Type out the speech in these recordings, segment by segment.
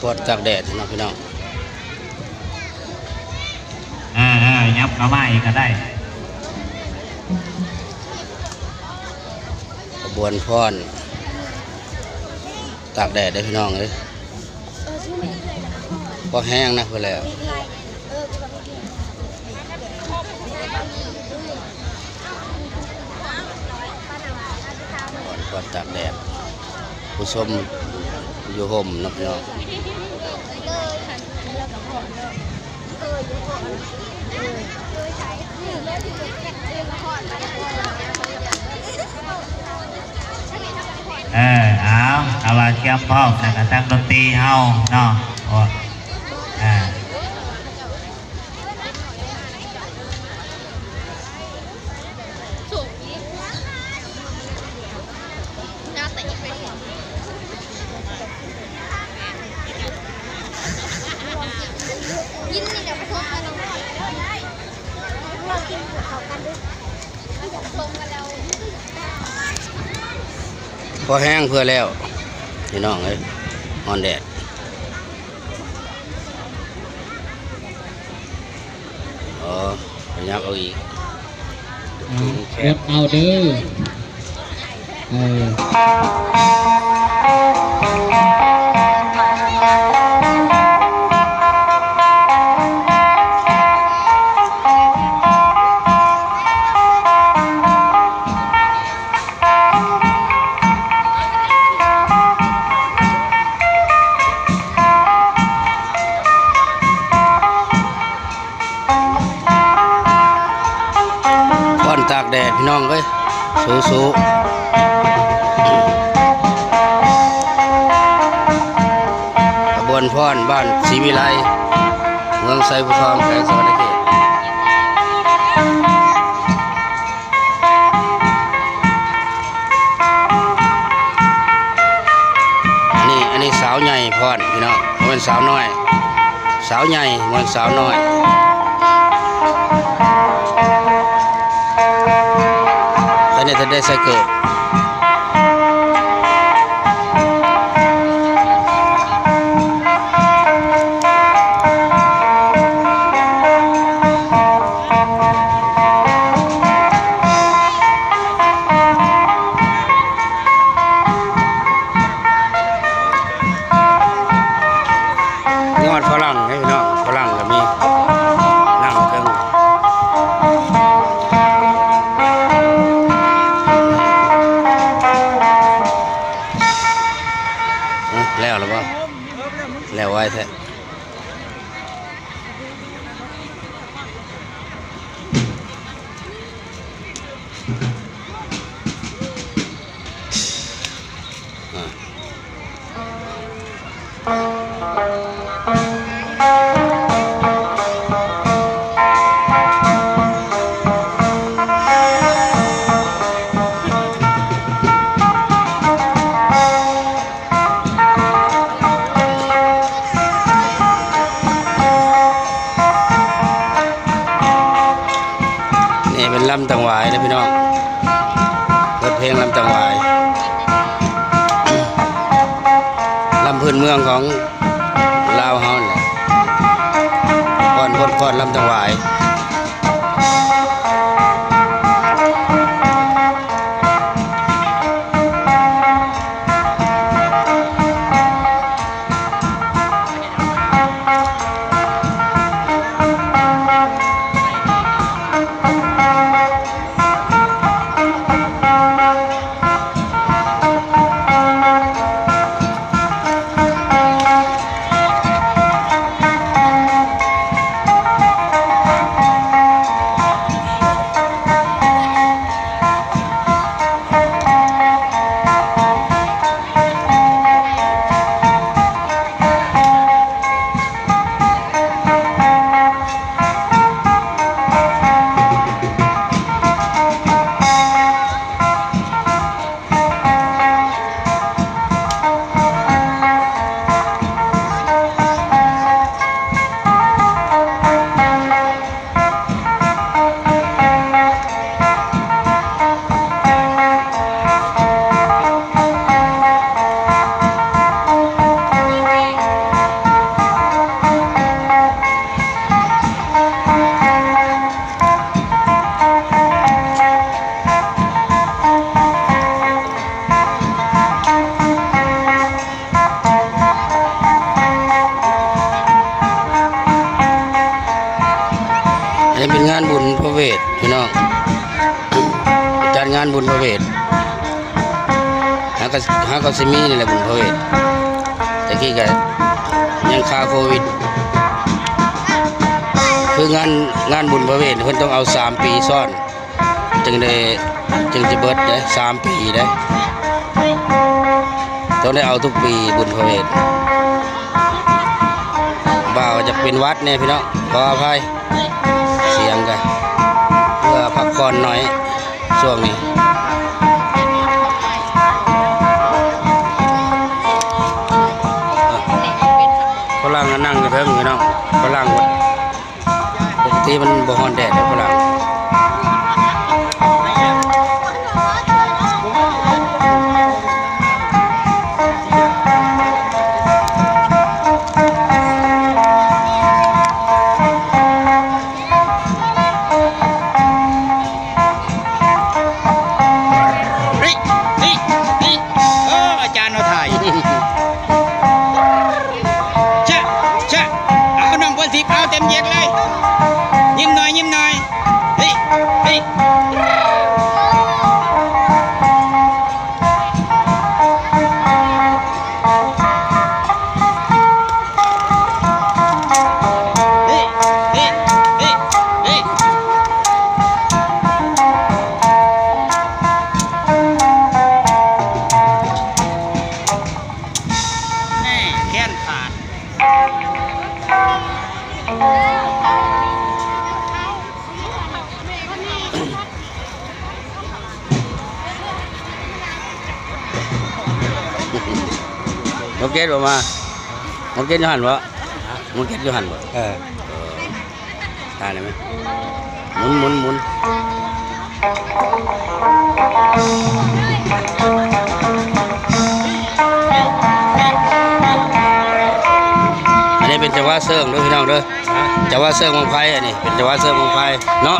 ปวดจากแดดเนาะพี่น้องเออเออยับเข้ามาอีกก็ได้กระบวนพรตากแดดได้อพี่น้องเลยพอแห้งนะเพื่อแล้วก่อนก่อนตากแดดผู้ชม อยู่ห่มนะพี่น้องเออเอาเอาว่าเตรียมพร้อมแล้วก็ตั้งดนตรีเฮาเนาะ อแห้งเพื่อแล้วพี่น้องเลยนอนแดดอ๋อพยับเอาอีกเก็บเอาเด้อเออ แดดพี่น้องเอ้ยสู้สู้ขบวนพรบ้านศรีวิไลเมืองไซบุทองแขวงสวรรณเขตอันนี้อันนี้สาวใหญ่พรพี่น้องมันเป็นสาวน้อย สาวใหญ่บ่แมันสาวน้อย ตอนนี้ แล้วหรือเปล่าแล้วไว้แท้อ่ นี่เป็นลำตังหวายนะพี่น้องเปิดเพลงลำตังหวายลำพื้นเมืองของลาวเฮานี่แหละก่อนพดก่อนลำตังหวายานบุญพระเวทหาก็หาก็สิมีนี่แหละบุญพระเวทแต่กี้ก็ยังคาโควิด คืองานงานบุญพระเวทเพิ่นต้องเอาสามปีซ้อน จึงได้จึงจะเบิดได้สามปีได้ต้องได้เอาทุกปีบุญพระเวทบ่าวจะเป็นวัดเนี่ยพี่น้องขออภัยเสียงกันเพื่อพักผ่อนหน่อย ช่วงนี้ฝรั่งก็นั่งอยู่เพิงพี่น้องฝรั่งปกติมันบ่ฮอนแดดเลยฝรั่ง เโอเคบ่มาโอเคอยู่หันบ่โอเคอยู่หันบ่เออทานได้ไหมหมุนหมุนหมุนอันนี้เป็นจังหวะเสื่องเด้วยพี่น้องเด้อจังหวะเสื่องมังไพ่อันนี้เป็นจังหวะเสื่องมังไพ่เนาะ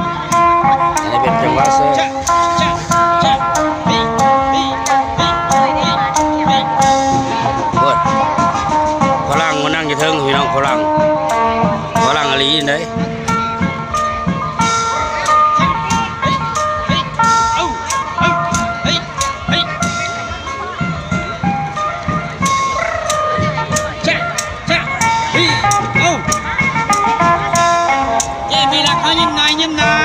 อันนี้เป็นจังหวะเสื่อง น้องฝรั่งฝรั่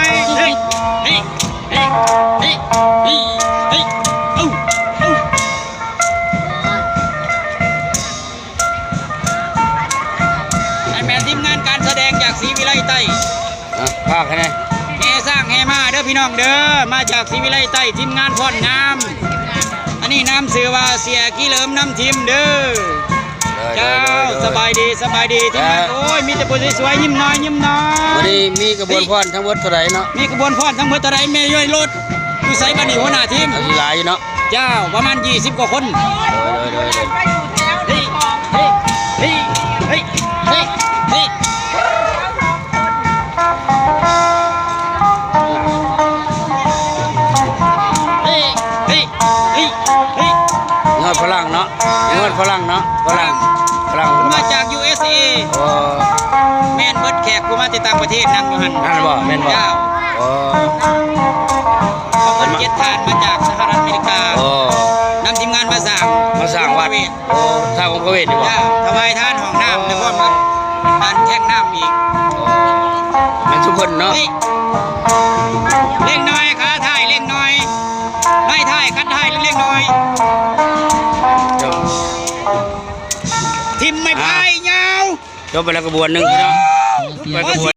พี่น้องเด้อมาจากศรีวิไลใต้ทีมงานพ่อนงามอันนี้น้ำเสือว่าเสียกี่เหลิมน้ำทิมเด้อเจ้าสบายดีสบายดีทีมงานโอ้ยมีแต่ผู้สวยๆยิ้มน้อยยิ้มน้อวันยนี้มีกระบวนพรทั้งหมดเท่าไหร่เนาะมีกระบวนพรทั้งหมดตะไรเมย์ย่อยรถอยู่ไสบันนี้หัวหน้าทีมเอาอีหลายอยู่เนาะเจ้าประมาณ 20 กว่าคนโดยโดยโดยโดยเฮ้ยเฮ้ยเฮ้ยเฮ้ยเฮ้ย ฝรั่งเนาะฝรั่งฝรั่งมาจาก USA โอ้แม่นเบิดแขกกูมาจากต่างประเทศนั่งอยู่หันนั่นบ่แม่นบ่เจ้าโอ้เขาเป็นเกียรติทานมาจากสหรัฐอเมริกาโอ้นำทีมงานมาสร้างมาสร้างวัดเวทโอ้ท่าของพระเวทดีบ่เจ้าถวายทานห้องน้ำแล้วก็มาการแข่งน้ำอีกโอ้แม่นทุกคนเนาะเฮ้ยเล่งน้อยขาถ่ายเล่งน้อยไล่ถ่ายคัดถ่ายเล่งน้อย จบไปแล้วกระบวนหนึงพี่น้องเสียไปงกระบวน